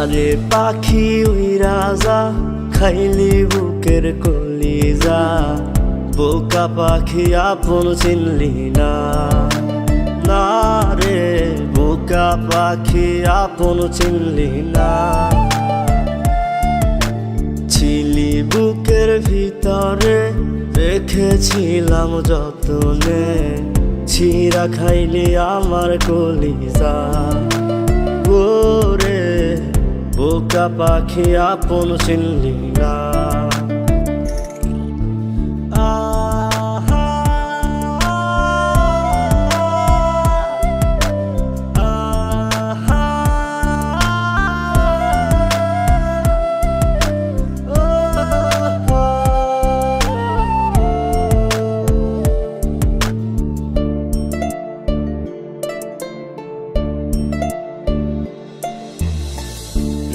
যারে পাখি ওই রাজা, খাইলি বুকের কলিজা। বোকা পাখি আপন চিনলি না। না রে, বোকা পাখি আপন চিনলি না। ছিলি বুকের ভিতরে, রেখেছিলাম যতনে। ছিঁড়া খাইলি আমার কলিজা। ওরে বোকা পাখি আপন চিনলি না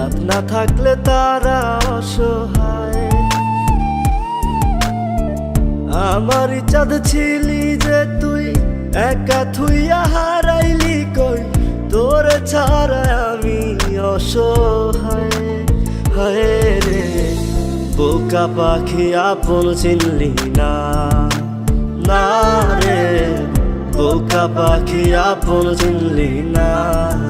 চাঁদ না থাকলে তারা অসহায়। আমার চাঁদ ছিলি যে তুই, একা থুইয়া হারাইলি কই? তোর ছাড়া আমি অসহায়। হায় রে, বোকা পাখি আপন চিনলি না। না রে, বোকা পাখি আপন চিনলি না।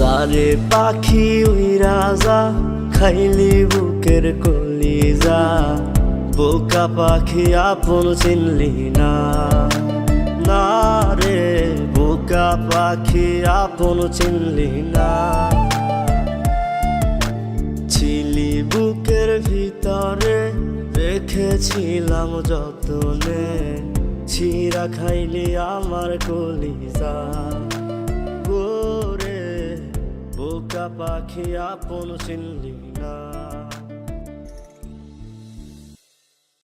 যারে পাখি ওই রাজা, খাইলি বুকের কলিজা। বোকা পাখি আপন চিনলি না। না রে, বোকা পাখি আপন চিনলি না। ছিলি বুকের ভিতরে, রেখেছিলাম যতনে। ছিঁড়া খাইলি আমার কলিজা। পাখি আপন চিনলি না